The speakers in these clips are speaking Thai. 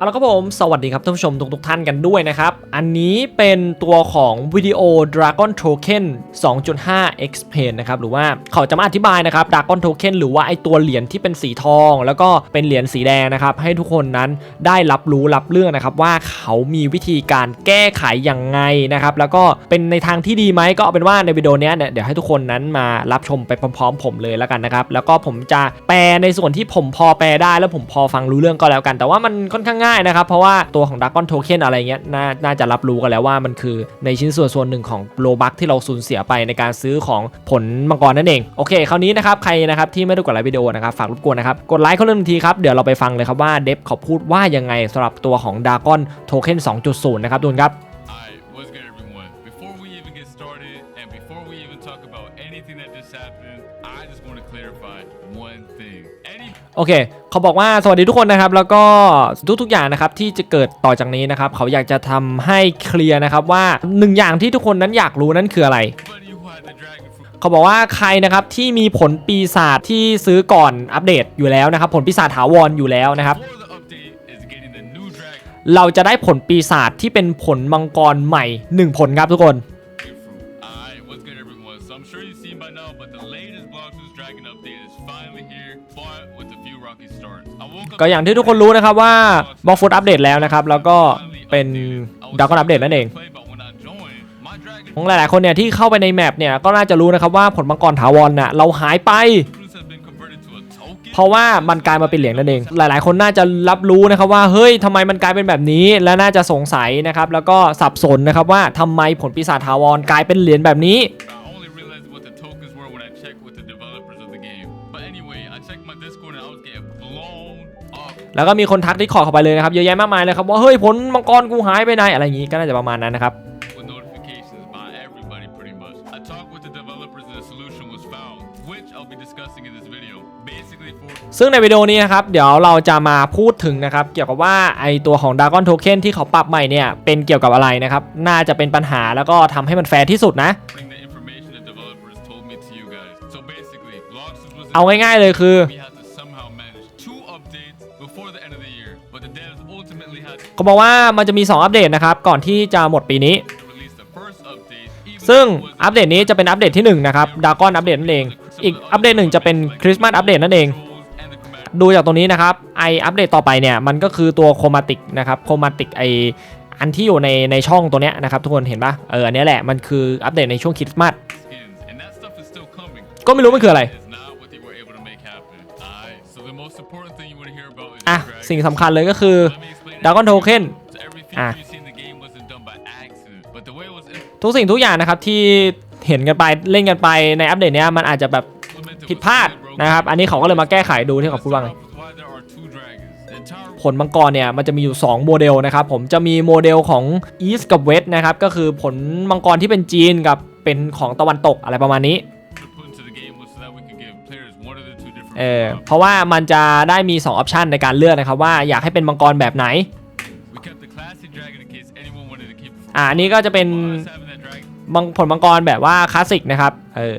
เอาละครับผม สวัสดีครับท่านผู้ชมทุกทท่านกันด้วยนะครับ อันนี้เป็นตัวของวิดีโอ Dragon Token 2.5 X p a n นะครับ หรือว่าเขาจะมาอธิบายนะครับ Dragon Token หรือว่าไอตัวเหรียญที่เป็นสีทอง แล้วก็เป็นเหรียญสีแดงนะครับ ให้ทุกคนนั้นได้รับรู้รับเรื่องนะครับ ว่าเขามีวิธีการแก้ไขอย่างไงนะครับ แล้วก็เป็นในทางที่ดีไหมก็เป็นว่าในวิดีโอนี้เนี่ยเดี๋ยวให้ทุกคนนั้นมารับชมไปพร้อม ๆ ผมเลยแล้วกันนะครับแล้วก็ผมจะแปลในส่วนที่ผมพอแปลได้แล้วผมพอฟังรู้เรื่องก็แล้วกัน แต่ว่ามันค่อนข้างง่ายนะครับ เพราะว่าตัวของ Dragon Token อะไรเงี้ยนน่าจะรับรู้กันแล้วว่ามันคือในชิ้นส่วนส่วนหนึ่งของโลบักที่เราสูญเสียไปในการซื้อของผลมังกรนั่นเองโอเคคราวนี้นะครับใครนะครับที่ไม่ได้กดไลค์วิดีโอนะครับฝากรบกวนนะครับกดไลค์เขาเริ่มทีครับเดี๋ยวเราไปฟังเลยครับว่าเดฟเขาพูดว่ายังไงสำหรับตัวของ Dragon Token 2.0 นะครับทุกคนครับ โอเค เขาบอกว่าสวัสดีทุกคนนะครับ แล้วก็ทุกๆอย่างนะครับที่จะเกิดต่อจากนี้นะครับ เขาอยากจะทำให้เคลียร์นะครับว่าหนึ่งอย่างที่ทุกคนนั้นอยากรู้นั่นคืออะไร buddy who had the dragon fruit เขาบอกว่าใครนะครับที่มีผลปีศาจที่ซื้อก่อนอัปเดตอยู่แล้วนะครับ ผลปีศาจถาวรอยู่แล้วนะครับ before the update is getting the new dragon เราจะได้ผลปีศาจที่เป็นผลมังกรใหม่ 1 ผลครับทุกคน ก็อย่างที่ทุกคนรู้นะครับว่าบล็อกฟุตอัปเดตแล้วนะครับ แล้วก็เป็นด a กอนอัปเดตนั่นเอง play, but when I joined, my dragon ของหลายๆคนเนี่ยที่เข้าไปในแมปเนี่ยก็น่าจะรู้นะครับว่าผลมังกรถาวรน่ะเราหายไป fruits have been converted to a token. เพราะว่ามันกลายมาเป็นเหรียญนั่นเอง หลายๆ คนน่าจะรับรู้นะครับว่าเฮ้ยทำไมมันกลายเป็นแบบนี้ และน่าจะสงสัยนะครับ แล้วก็สับสนนะครับว่าทำไมผลปีศาจถาวรกลายเป็นเหรียญแบบนี้ แล้วก็มีคนทักที่ขอเข้าไปเลยนะครับเยอะแยะมากมายเลยครับว่าเฮ้ยผลมังกรกูหายไปไหนอะไรอย่างงี้ก็น่าจะประมาณนั้นนะครับ with notifications by everybody pretty much. I talked with the developers and the solution was found, which I'll be discussing in this video. Basically for ซึ่งในวิดีโอนี้นะครับ เดี๋ยวเราจะมาพูดถึงนะครับ เกี่ยวกับว่าไอตัวของ Dragon Token ที่เขาปรับใหม่เนี่ย เป็นเกี่ยวกับอะไรนะครับ น่าจะเป็นปัญหาแล้วก็ทำให้มันแฟร์ที่สุดนะ bring the information the developers told me to you guys. So basically, Bloxus was เอาง่ายๆเลยคือ we had เขาบอกว่ามันจะมี 2 อัปเดตนะครับ ก่อนที่จะหมดปีนี้ ซึ่งอัปเดตนี้จะเป็นอัปเดตที่1นะครับดากอนอัปเดตนั่นเอง อีกอัปเดตหนึ่งจะเป็นคริสต์มาสอัปเดตนั่นเอง ดูจากตรงนี้นะครับไออัปเดตต่อไปเนี่ยมันก็คือตัวโคมาติกนะครับโคมาติกไออันที่อยู่ในในช่องตัวเนี้ยนะครับทุกคนเห็นปะเอออันเนี้ยแหละมันคืออัปเดตในช่วงคริสต์มาสก็ไม่รู้มันคืออะไรอะสิ่งสำคัญเลยก็คือ Let me explain it. Dragon Token So everything Ah. you see in the game wasn't done by accident, but the way it was ทุกสิ่งทุกอย่างนะครับที่เห็นกันไปเล่นกันไปในอัปเดตเนี้ยมันอาจจะแบบ implemented ผิด was พลาด really broken. นะครับ อันนี้เขาก็เลยมาแก้ไขดูที่เขา Let's พูดว่า start ไง off with why there are two dragons. The entire ผลมังกรเนี่ยมันจะมีอยู่ 2 โมเดลนะครับ ผมจะมีโมเดลของ East กับ West นะครับ ก็คือผลมังกรที่เป็นจีนกับเป็นของตะวันตกอะไรประมาณนี้ เออ forms. เพราะว่ามันจะได้มี 2 ออปชันในการเลือกนะครับว่าอยากให้เป็นมังกรแบบไหน We kept the classy dragon in case anyone wanted to keep it from อ่าอันนี้ก็จะเป็น us having that dragon มังผลมังกรแบบว่าคลาสสิกนะครับเออ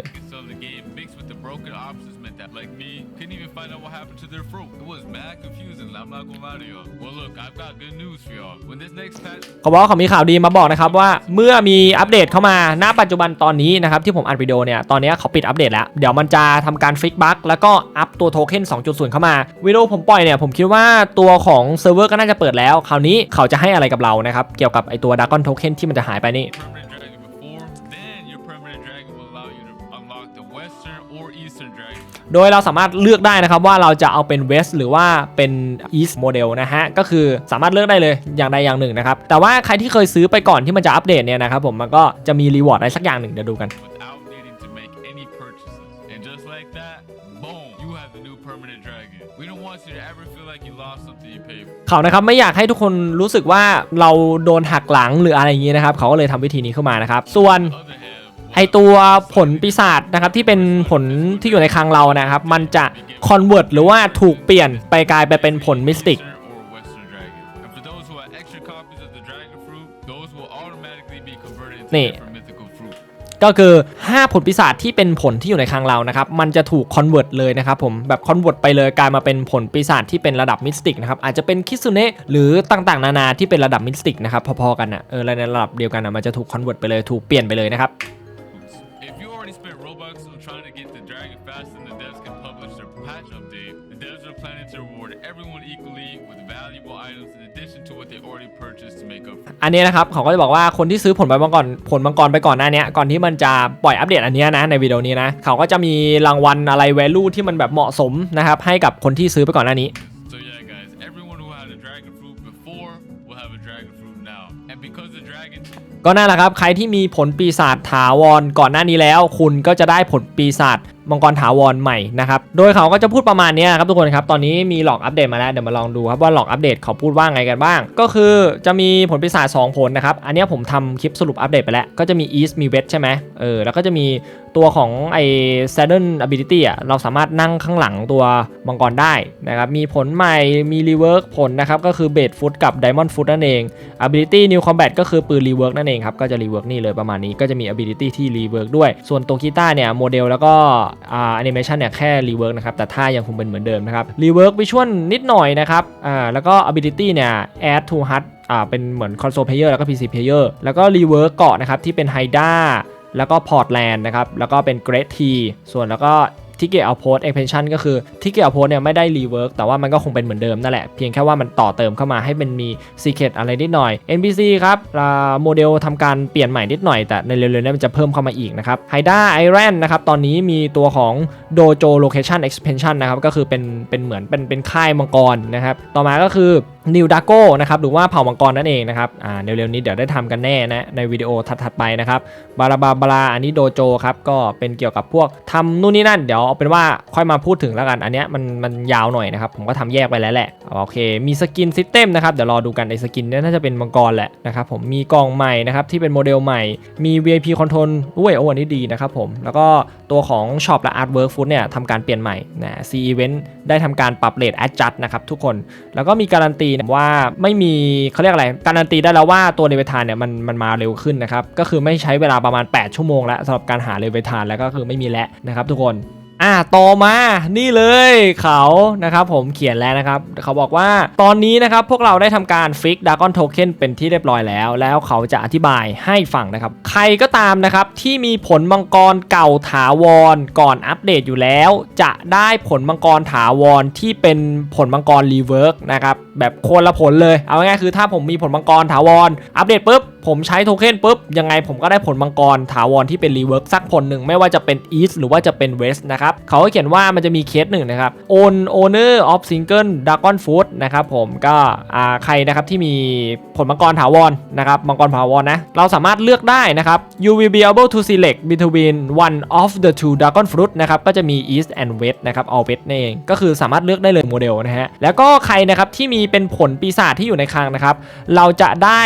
เขาบอกเขามีข่าวดีมาบอกนะครับว่าเมื่อมีอัปเดตเข้ามาณปัจจุบันตอนนี้นะครับที่ผมอัดวิดีโอเนี่ยตอนนี้เขาปิดอัปเดตแล้ว เดี๋ยวมันจะทำการฟิกบั๊กแล้วก็อัปตัวโทเค็น2.0 เข้ามาวิดีโอผมปล่อยเนี่ยผมคิดว่าตัวของเซิร์ฟเวอร์ก็น่าจะเปิดแล้ว คราวนี้เขาจะให้อะไรกับเรานะครับเกี่ยวกับไอตัวดากอนโทเค็นที่มันจะหายไปนี่ โดยเราสามารถเลือกได้นะครับว่าเราจะเอาเป็น West หรือว่าเป็น East Model นะฮะ ก็คือสามารถเลือกได้เลยอย่างใดอย่างหนึ่งนะครับ แต่ว่าใครที่เคยซื้อไปก่อนที่มันจะอัปเดตเนี่ยนะครับผมมันก็จะมีรีวอร์ดอะไรสักอย่างหนึ่งเดี๋ยวดูกัน เขานะครับไม่อยากให้ทุกคนรู้สึกว่าเราโดนหักหลังหรืออะไรอย่างนี้นะครับ เขาก็เลยทำวิธีนี้ขึ้นมานะครับ ส่วน ไอตัวผลปีศาจนะครับที่เป็นผลที่อยู่ในคลังเรานะครับ มันจะคอนเวิร์ตหรือว่าถูกเปลี่ยนไปกลายไปเป็นผลมิสติก Eastern or Western dragon. And for those who have extra copies of the dragon fruit, those will automatically be converted into Nee. different mythical fruit. ก็คือ 5 ผลปีศาจที่เป็นผลที่อยู่ในคลังเรานะครับ มันจะถูกคอนเวิร์ตเลยนะครับผมแบบคอนเวิร์ตไปเลยกลายมาเป็นผลปีศาจที่เป็นระดับมิสติกนะครับอาจจะเป็นคิสุเนะหรือต่างๆ นานาที่เป็นระดับมิสติกนะครับพอๆกันอะเออในระดับเดียวกันอะมันจะถูกคอนเวิร์ตไปเลยถูกเปลี่ยนไปเลยนะครับ อันนี้นะครับเขาก็จะบอกว่าคนที่ซื้อผลใบมังกรผลมังกรไปก่อนหน้าเนี้ยก่อนที่มันจะปล่อยอัปเดตอันเนี้ยนะในวิดีโอนี้นะเขาก็จะมีรางวัลอะไร value ที่มันแบบเหมาะสมนะครับให้กับคนที่ซื้อไปก่อนหน้านี้ So yeah, guys, everyone who had a dragon fruit before will have a dragon fruit now. And because the dragon ก็นั่นแหละครับ ใครที่มีผลปีศาจถาวรก่อนหน้านี้แล้ว คุณก็จะได้ผลปีศาจ มังกรถาวรใหม่นะครับ โดยเขาก็จะพูดประมาณนี้ครับทุกคนครับ ตอนนี้มีหลอกอัปเดตมาแล้ว เดี๋ยวมาลองดูครับว่าหลอกอัปเดตเขาพูดว่าไงกันบ้าง ก็คือจะมีผลปีศาจ2ผลนะครับ อันนี้ผมทำคลิปสรุปอัปเดตไปแล้ว ก็จะมี East มี West ใช่ไหมเออ แล้วก็จะมีตัวของไอ้ Saturn Ability อะ เราสามารถนั่งข้างหลังตัวมังกรได้นะครับ มีผลใหม่ มี Rework ผลนะครับ ก็คือ Bait Foot กับ Diamond Foot นั่นเอง ability new combat ก็คือปืน rework นั่นเองครับ ก็จะ rework นี่เลยประมาณนี้ ก็จะมี ability ที่ rework ด้วย ส่วนตัวกีตาร์เนี่ยโมเดลแล้วก็อ่า animation เนี่ยแค่รีเวิร์กนะครับ แต่ท่ายังคงเป็นเหมือนเดิมนะครับรีเวิร์กวิชวลนิดหน่อยนะครับอ่าแล้วก็ ability เนี่ย add to HUD อ่าเป็นเหมือนคอนโซลเพลเยอร์แล้วก็ PC player แล้วก็รีเวิร์กเกาะนะครับที่เป็น Haida แล้วก็ Portland นะครับ แล้วก็เป็น Great T ส่วนแล้วก็ ทิเกตเอาโพส expansion ก็คือทิเกตเอาโพสเนี่ยไม่ได้รีเวิร์กแต่ว่ามันก็คงเป็นเหมือนเดิมนั่นแหละ เพียงแค่ว่ามันต่อเติมเข้ามาให้มันมี secret อะไรนิดหน่อย NPC ครับโมเดลทำการเปลี่ยนใหม่นิดหน่อยแต่ในเร็วๆนี้มันจะเพิ่มเข้ามาอีกนะครับ Haida Iron นนะครับตอนนี้มีตัวของ Dojo Location Expansion นะครับก็คือเป็นเป็นเหมือนเป็นเป็นค่ายมังกรนะครับต่อมาก็คือนิวดาโก้นะครับหรือว่าเผ่ามังกรนั่นเองนะครับอ่าเร็วๆนี้เดี๋ยวได้ทำกันแน่นะในวิดีโอถัดๆไปนะครับบาราบาบาราอันนี้โดโจครับก็เป็นเกี่ยวกับพวกทำนู่นนี่นั่นเดี๋ยวเอาเป็นว่าค่อยมาพูดถึงแล้วกัน อันเนี้ยมันมันยาวหน่อยนะครับผมก็ทำแยกไปแล้วแหละโอเค มีสกินซิสเต็มนะครับเดี๋ยวรอดูกันในสกินเนี่ยน่าจะเป็นมังกรแหละนะครับผมมีกล่องใหม่นะครับที่เป็นโมเดลใหม่มี VIP Control ด้วยโอ้อันนี้ดีนะครับผมแล้วก็ตัวของช็อปและ Artwork Food เนี่ยทำการเปลี่ยนใหม่นะ C Event ได้ทำการปรับเลท adjust นะครับทุกคนแล้วก็มีการันตีนะว่าไม่มีเขาเรียกอะไรการันตีได้แล้วว่าตัวเลเวทานเนี่ยมันมันมาเร็วขึ้นนะครับก็คือไม่ใช้เวลาประมาณ 8 ชั่วโมงแล้วสำหรับการหาเลเวทานแล้วก็คือไม่มีแล้วนะครับทุกคน อ่าต่อมานี่เลยเขานะครับผมเขียนแล้วนะครับ เขาบอกว่าตอนนี้นะครับพวกเราได้ทำการฟิกดากอนโทเค็นเป็นที่เรียบร้อยแล้ว แล้วเขาจะอธิบายให้ฟังนะครับ ใครก็ตามนะครับที่มีผลมังกรเก่าถาวรก่อนอัปเดตอยู่แล้ว จะได้ผลมังกรถาวรที่เป็นผลมังกรรีเวิร์กนะครับแบบคนละผลเลย เอาง่ายๆคือถ้าผมมีผลมังกรถาวรอัปเดตปุ๊บผมใช้โทเค็นปุ๊บ ยังไงผมก็ได้ผลมังกรถาวรที่เป็นรีเวิร์กสักผลหนึ่งไม่ว่าจะเป็น East หรือว่าจะเป็น West นะครับเขาเขียนว่ามันจะมีเคสหนึ่งนะครับ Own Owner of Single Dragon Fruit นะครับผมก็อ่าใครนะครับที่มีผลมังกรถาวรนะครับมังกรถาวรนะเราสามารถเลือกได้นะครับ you will be able to select between one of the two dragon fruit นะครับก็จะมี east and west นะครับ all west นั่นเองก็คือสามารถเลือกได้เลยโมเดลนะฮะแล้วก็ใครนะครับที่มีเป็นผลปีศาจที่อยู่ในคลังนะครับเราจะได้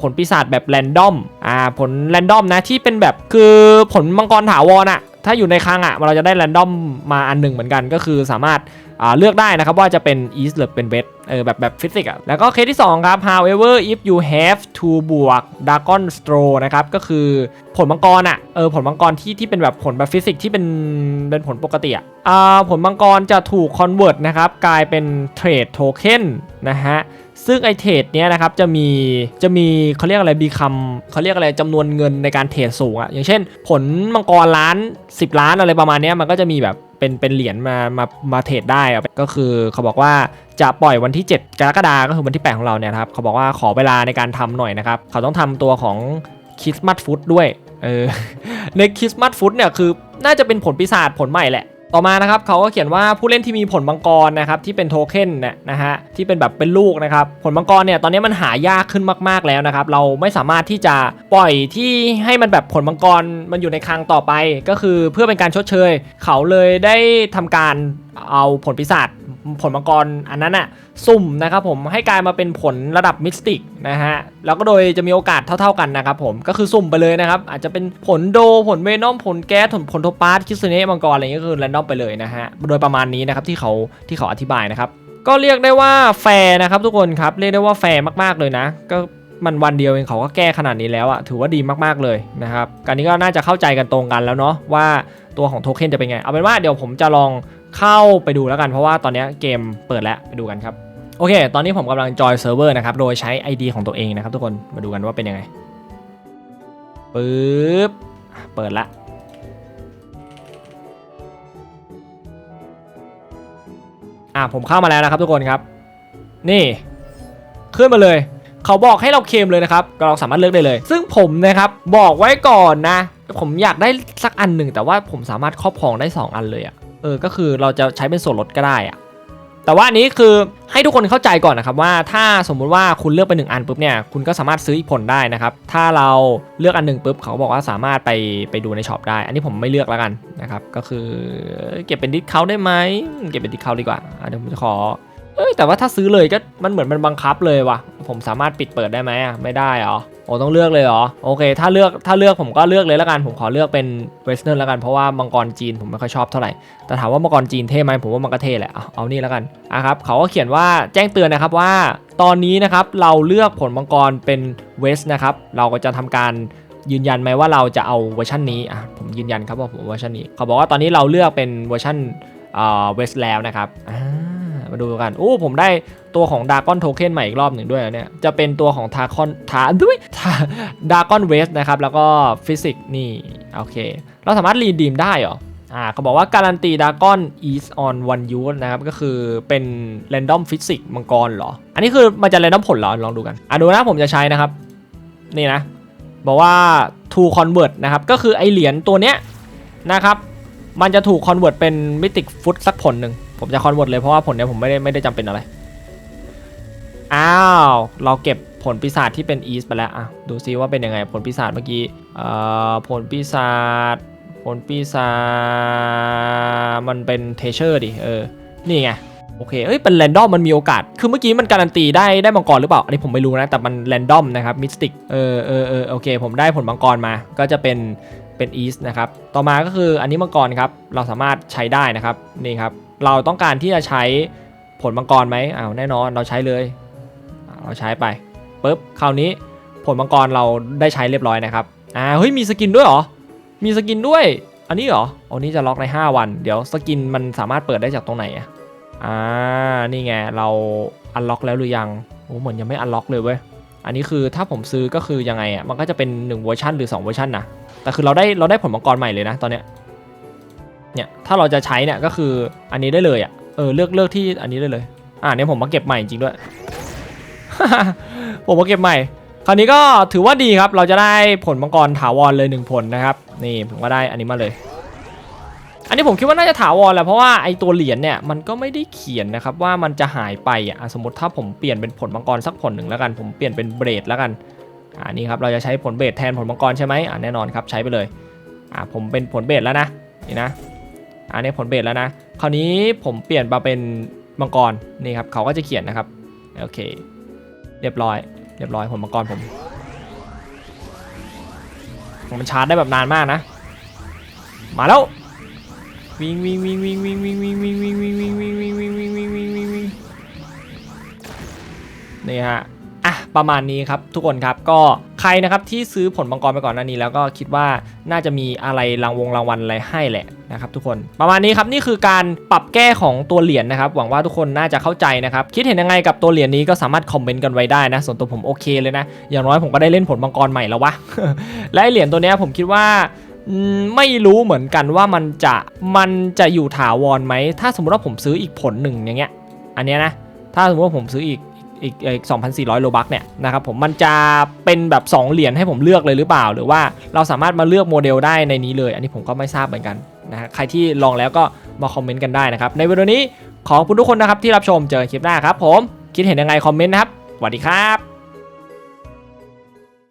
ผลปีศาจแบบแรนดอมอ่าผลแรนดอมนะที่เป็นแบบคือผลมังกรถาวรอะถ้าอยู่ในคลังอะเราจะได้แรนดอมมาอันหนึ่งเหมือนกันก็คือสามารถอ่าเลือกได้นะครับว่าจะเป็น east หรือเป็น west เออแบบแบบฟิสิกส์อะแล้วก็เคสที่ 2 ครับ however if you have to บวก dragon straw นะครับก็คือผลมังกรอะเออผลมังกรที่ที่เป็นแบบผลแบบฟิสิกส์ที่เป็นเป็นผลปกติอะอ่าผลมังกรจะถูก convert นะครับกลายเป็น trade token นะฮะ ซึ่งไอเทรดเนี้ยนะครับจะมีจะมีเขาเรียกอะไรบีคัมเขาเรียกอะไรจำนวนเงินในการเทรดสูงอะอย่างเช่น ผลมังกรล้าน 10 ล้านอะไรประมาณเนี้ยมันก็จะมีแบบเป็นเป็นเหรียญมามามาเทรดได้ก็คือเขาบอกว่าจะปล่อยวันที่ 7 กรกฎาคมก็คือวันที่ 8 ของเราเนี่ยครับเขาบอกว่าขอเวลาในการทำหน่อยนะครับ เขาต้องทำตัวของคริสต์มาสฟุตด้วยเออในคริสต์มาสฟุตเนี่ยคือน่าจะเป็นผลปีศาจผลใหม่แหละ ต่อมานะครับเขาก็เขียนว่าผู้เล่นที่มีผลมังกรนะครับที่เป็นโทเค็นเนี่ยนะฮะที่เป็นแบบเป็นลูกนะครับผลมังกรเนี่ยตอนนี้มันหายากขึ้นมาก ๆแล้วนะครับเราไม่สามารถที่จะปล่อยที่ให้มันแบบผลมังกรมันอยู่ในคลังต่อไป ก็คือเพื่อเป็นการชดเชย เขาเลยได้ทำการเอาผลพิศาจ ผลมังกรอันนั้นอะสุ่มนะครับผมให้กลายมาเป็นผลระดับมิสติกนะฮะแล้วก็โดยจะมีโอกาสเท่า ๆกันนะครับผมก็คือสุ่มไปเลยนะครับ อาจจะเป็นผลโดผลเวนอมผลแก๊สผลผลโทปาสคิสเนะมังกรอะไรเงี้ยก็คือแรนดอมไปเลยนะฮะโดยประมาณนี้นะครับที่เขาที่เขาอธิบายนะครับ ก็เรียกได้ว่าแฟร์นะครับทุกคนครับเรียกได้ว่าแฟร์มากๆเลยนะ ก็มันวันเดียวเองเขาก็แก้ขนาดนี้แล้วอะถือว่าดีมากๆเลยนะครับการนี้ก็น่าจะเข้าใจกันตรงกันแล้วเนาะว่าตัวของโทเค็นจะเป็นไง เอาเป็นว่าเดี๋ยวผมจะลอง เข้าไปดูแล้วกันเพราะว่าตอนนี้เกมเปิดแล้วไปดูกันครับ โอเค ตอนนี้ผมกำลังจอยเซิร์ฟเวอร์นะครับ โดยใช้ ID ของตัวเองนะครับทุกคนมาดูกันว่าเป็นยังไงปึ๊บเปิดละอะผมเข้ามาแล้วนะครับทุกคนครับ นี่ ขึ้นมาเลยเขาบอกให้เราเคมเลยนะครับ ก็เราสามารถเลือกได้เลย ซึ่งผมนะครับบอกไว้ก่อนนะ ผมอยากได้สักอันหนึ่งแต่ว่าผมสามารถครอบครองได้ 2 อันเลยอะ เออก็คือเราจะใช้เป็นส่วนลดก็ได้อะแต่ว่าอันนี้คือให้ทุกคนเข้าใจก่อนนะครับว่าถ้าสมมุติว่าคุณเลือกไปหนึ่งอันปุ๊บเนี่ยคุณก็สามารถซื้ออีกผลได้นะครับถ้าเราเลือกอันหนึ่งปุ๊บเขาบอกว่าสามารถไปไปดูในช็อปได้ อันนี้ผมไม่เลือกแล้วกันนะครับก็คือเก็บเป็นดิสเขาได้ไหมเก็บเป็นดิสเขาดีกว่าเดี๋ยวผมจะขอเอ้ยแต่ว่าถ้าซื้อเลยก็มันเหมือนมันบังคับเลยว่ะ ผมสามารถปิดเปิดได้ไหมอะไม่ได้เหรอ โอ้ต้องเลือกเลยเหรอโอเค ถ้าเลือกถ้าเลือกผมก็เลือกเลยล้วกันผมขอเลือกเป็นเวสเทิร์นล้วกันเพราะว่ามังกรจีนผมไม่ค่อยชอบเท่าไหร่แต่ถามว่ามังกรจีนเท่ไหมผมว่ามันก็เท่แหละเอาเอานี่ล้วกันอะครับเขาก็เขียนว่าแจ้งเตือนนะครับว่า ตอนนี้นะครับเราเลือกผลมังกรเป็นเวสนะครับเราก็จะทำการยืนยันไหมว่าเราจะเอาเวอร์ชันนี้อะผมยืนยันครับว่าผมเวอร์ชันนี้เขาบอกว่าตอนนี้เราเลือกเป็นเวอร์ชันเอ่อเวสแล้วนะครับอ่า มาดูกันโอ้ผมได้ตัวของดากอนโทเค็นใหม่อีกรอบหนึ่งด้วยนะเนี่ยจะเป็นตัวของทาคอนทาด้วยดากอนเวสนะครับแล้วก็ฟิสิกนี่โอเค เราสามารถรีดีมได้เหรออ่าเขาบอกว่าการันตีดากอน is on one use นะครับ ก็คือเป็น random physics มังกรเหรอ อันนี้คือมันจะ random ผลเหรอ ลองดูกัน อะดูนะผมจะใช้นะครับ นี่นะ บอกว่า to convert นะครับ ก็คือไอเหรียญตัวเนี้ยนะครับ มันจะถูก convert เป็น mythic foot สักผลหนึ่ง ผมจะ convert เลยเพราะว่าผลเนี้ยผมไม่ได้ไม่ได้จำเป็นอะไร อ้าว เราเก็บผลปีศาจที่เป็น east ไปแล้วอะดูซิว่าเป็นยังไงผลปีศาจเมื่อกี้เอ่อผลปีศาจผลปีศาจมันเป็นเทเชอร์ดิเออนี่ไงโอเค เอ้ย เป็นแรนดอม มันมีโอกาส คือเมื่อกี้มันการันตีได้ ได้มังกรหรือเปล่า อันนี้ผมไม่รู้นะ แต่มันแรนดอมนะครับ มิสติก เออเออเออโอเค ผมได้ผลมังกรมา ก็จะเป็น เป็นอีสนะครับ ต่อมาก็คืออันนี้มังกรครับ เราสามารถใช้ได้นะครับ นี่ครับ เราต้องการที่จะใช้ผลมังกรไหมอ้าวแน่นอนเราใช้เลย เราใช้ไปปุ๊บคราวนี้ผลมังกรเราได้ใช้เรียบร้อยนะครับอ่าเฮ้ยมีสกินด้วยเหรอ มีสกินด้วย อันนี้เหรออันนี้จะล็อกใน 5 วัน เดี๋ยวสกินมันสามารถเปิดได้จากตรงไหนอะอ่านี่ไงเราอันล็อกแล้วหรือยังโอ้เหมือนยังไม่อันล็อกเลยเว้ยอันนี้คือถ้าผมซื้อก็คือยังไงอะมันก็จะเป็น1เวอร์ชันหรือ2เวอร์ชันนะแต่คือเราได้เราได้ผลมังกรใหม่เลยนะตอนเนี้ย เนี่ยถ้าเราจะใช้เนี่ยก็คืออันนี้ได้เลยอะเออเลือกเลือกที่อันนี้ได้เลย อ่าเนี่ยผมมาเก็บใหม่จริงด้วย ผมมาเก็บใหม่ คราวนี้ก็ถือว่าดีครับ เราจะได้ผลมังกรถาวรเลย1ผลนะครับ นี่ผมก็ได้อันนี้มาเลย อันนี้ผมคิดว่าน่าจะถาวรแหละเพราะว่าไอตัวเหรียญเนี่ยมันก็ไม่ได้เขียนนะครับว่ามันจะหายไปอะอะสมมติถ้าผมเปลี่ยนเป็นผลมังกรสักผลหนึ่งแล้วกัน ผมเปลี่ยนเป็นเบรดแล้วกันอ่านี่ครับเราจะใช้ผลเบรดแทนผลมังกรใช่ไหมอ่าแน่นอนครับใช้ไปเลยอ่าผมเป็นผลเบรดแล้วนะนี่นะ อันนี้ผลเบรดแล้วนะ คราวนี้ผมเปลี่ยนมาเป็นมังกรนี่ครับเขาก็จะเขียนนะครับโอเค เรียบร้อย เรียบร้อยผลมังกรผมมันชาร์จได้แบบนานมากนะ มาแล้ววิ่งวิ่งวิ่งวิ่งวิ่งวิ่งวิ่งวิ่งวิ่งวิ่งวิ่งวิ่งวิ่งวิ่งวิ่งวิ่งวิ่งวิ่งวิ่งนี่ฮะ ประมาณนี้ครับทุกคนครับก็ใครนะครับที่ซื้อผลมังกรไปก่อนหน้านี้ แล้วก็คิดว่าน่าจะมีอะไรรางวงรางวัลอะไรให้แหละนะครับทุกคนประมาณนี้ครับนี่คือการปรับแก้ของตัวเหรียญนะครับ หวังว่าทุกคนน่าจะเข้าใจนะครับคิดเห็นยังไงกับตัวเหรียญนี้ก็สามารถคอมเมนต์กันไว้ได้นะส่วนตัวผมโอเคเลยนะ อย่างน้อยผมก็ได้เล่นผลมังกรใหม่แล้ววะและเหรียญตัวนี้ผมคิดว่าไม่รู้เหมือนกันว่ามันจะมันจะอยู่ถาวรไหม ถ้าสมมติว่าผมซื้ออีกผลหนึ่งอย่างเงี้ย อันเนี้ยนะ ถ้าสมมติว่าผมซื้ออีก อีกอีก2,400 โลบักเนี่ยนะครับผมมันจะเป็นแบบ 2 เหรียญให้ผมเลือกเลยหรือเปล่า หรือว่าเราสามารถมาเลือกโมเดลได้ในนี้เลย อันนี้ผมก็ไม่ทราบเหมือนกันนะคใครที่ลองแล้วก็มาคอมเมนต์กันได้นะครับ ในวิดีโอนี้ขอบคุณทุกคนนะครับที่รับชมเจอกันคลิปหน้าครับผมคิดเห็นยังไงคอมเมนต์นะครับสวัสดีครับ